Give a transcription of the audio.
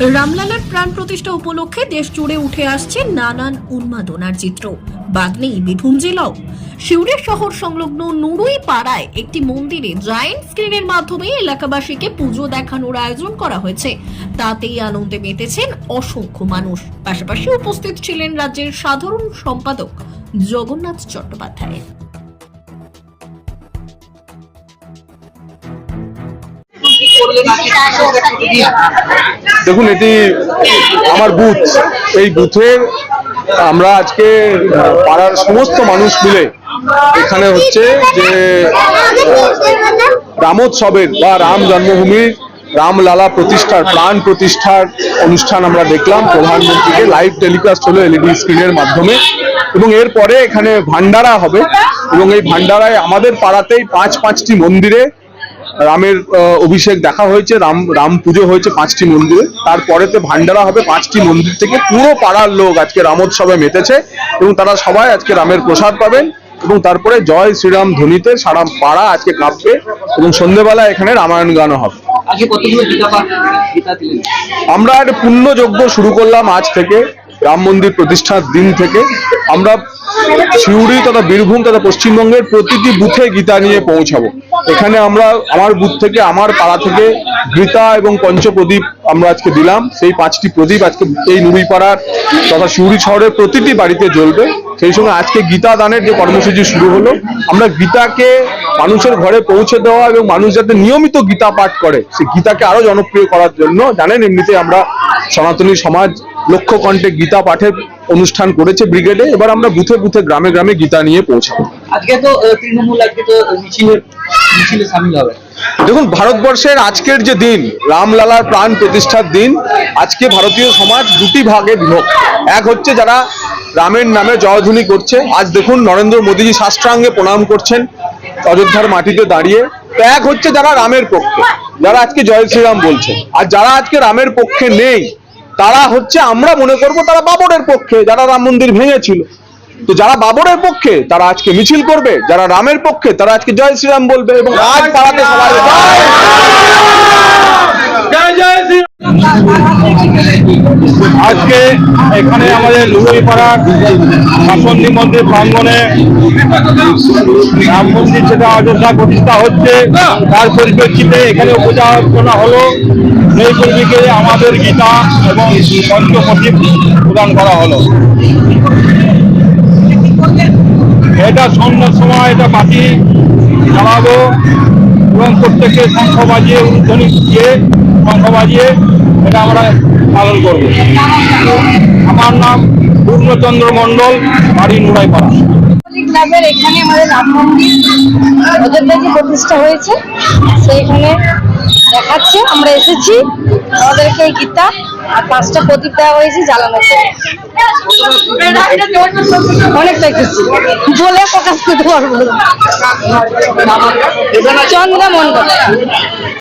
রামলালার প্রাণ প্রতিষ্ঠা উপলক্ষে দেশ জুড়ে উঠে আসছে নানান উন্মাদনার চিত্র। বাদ নেই বীরভূম জেলাও। শিউরের শহর সংলগ্ন নুরুই পাড়ায় একটি মন্দিরে জায়েন্ট স্ক্রিনের মাধ্যমে এলাকাবাসীকে পুজো দেখানোর আয়োজন করা হয়েছে। তাতেই আনন্দে মেতেছেন অসংখ্য মানুষ। পাশাপাশি উপস্থিত ছিলেন রাজ্যের সাধারণ সম্পাদক জগন্নাথ চট্টোপাধ্যায়। দেখুন এটি আমার বুথ। এই বুথের আমরা আজকে পাড়ার সমস্ত মানুষ মিলে এখানে হচ্ছে যে রামোৎসবের বা রাম জন্মভূমির রামলালা প্রতিষ্ঠার প্রাণ প্রতিষ্ঠার অনুষ্ঠান আমরা দেখলাম। প্রধানমন্ত্রীকে লাইভ টেলিকাস্ট হলো এলইডি স্ক্রিনের মাধ্যমে। এবং এরপরে এখানে ভান্ডারা হবে। এবং এই ভান্ডারায় আমাদের পাড়াতেই পাঁচ পাঁচটি মন্দিরে রামের অভিষেক দেখা হয়েছে রাম রাম পুজো হয়েছে পাঁচটি মন্দিরে। তারপরেতে ভান্ডারা হবে পাঁচটি মন্দির থেকে। পুরো পাড়ার লোক আজকে রামোৎসবে মেতেছে এবং তারা সবাই আজকে রামের প্রসাদ পাবেন এবং তারপরে জয় শ্রীরাম ধ্বনিতে সারা পাড়া আজকে কাঁপবে এবং সন্ধ্যেবেলা এখানে রামায়ণ গানও হবে। আমরা একটা পুণ্য যজ্ঞ শুরু করলাম আজ থেকে রাম মন্দির প্রতিষ্ঠার দিন থেকে। আমরা সিউড়ি তথা বীরভূম তথা পশ্চিমবঙ্গের প্রতিটি বুথে গীতা নিয়ে পৌঁছাবো। এখানে আমরা আমার বুথ থেকে, আমার পাড়া থেকে গীতা এবং পঞ্চপ্রদীপ আমরা আজকে দিলাম। সেই পাঁচটি প্রদীপ আজকে এই নুড়িপাড়ার তথা সিউড়ি শহরের প্রতিটি বাড়িতে জ্বলবে। সেই সঙ্গে আজকে গীতা দানের যে কর্মসূচি শুরু হলো, আমরা গীতাকে মানুষের ঘরে পৌঁছে দেওয়া এবং মানুষ যাতে নিয়মিত গীতা পাঠ করে সেই গীতাকে আরও জনপ্রিয় করার জন্য জানেন এমনিতে আমরা সনাতনী সমাজ লক্ষ্য কণ্ঠে গীতা পাঠের অনুষ্ঠান করেছে ব্রিগেডে এবার আমরা বুথে বুথে গ্রামে গ্রামে গীতা নিয়ে পৌঁছাবো। আজকে তো তৃণমূল আজকে তো মিছিলে মিছিলে সামিল হবে। দেখুন ভারতবর্ষের আজকের যে দিন রামলালার প্রাণ প্রতিষ্ঠার দিন আজকে ভারতীয় সমাজ দুটি ভাগে বিভক্ত। এক হচ্ছে যারা রামের নামে জয়ধ্বনি করছে আজ দেখুন নরেন্দ্র মোদীজি শাস্ত্রাঙ্গে প্রণাম করছেন অযোধ্যার মাটিতে দাঁড়িয়ে। তো এক হচ্ছে যারা রামের পক্ষে যারা আজকে জয় শ্রীরাম বলছে আর যারা আজকে রামের পক্ষে নেই তারা হচ্ছে আমরা মনে করব তারা বাবরের পক্ষে যারা রাম মন্দির ভেঙেছিল। তো যারা বাবরের পক্ষে তারা আজকে মিছিল করবে যারা রামের পক্ষে তারা আজকে জয় শ্রীরাম বলবে এবং আজ পাড়াতে সবাই আজকে এখানে আমাদের লুড়ইপাড়ার শাসন্দি মন্দির প্রাঙ্গনে রাম মন্দির যেটা অযোধ্যা প্রতিষ্ঠা হচ্ছে, তার পরিপ্রেক্ষিতে এখানে উপযাচনা হলো। সেই পরিপ্রেক্ষিতে আমাদের গীতা এবং পঞ্চপ্রদীপ প্রদান করা হলো। এটা সন্ধ্যার সময় এটা বাতি জ্বালাবো এবং প্রত্যেকে শঙ্খ বাজিয়ে উদ্ধনি দিয়ে শঙ্খ বাজিয়ে এটা আমরা পালন করব। আমার নাম পূর্ণচন্দ্র মণ্ডল, বাড়ি নুড়াইপাড়া ক্লাবের এখানে আমাদের রাম মন্দির অযোধ্যায় যে প্রতিষ্ঠা হয়েছে। সেইখানে দেখাচ্ছে, আমরা এসেছি। আমাদেরকে এই গীতা আর পাঁচটা প্রদীপ দেওয়া হয়েছে জ্বালানোর। অনেকটা খুশি। বলে প্রকাশ করতে পারব। চন্দ্রা মন্ডল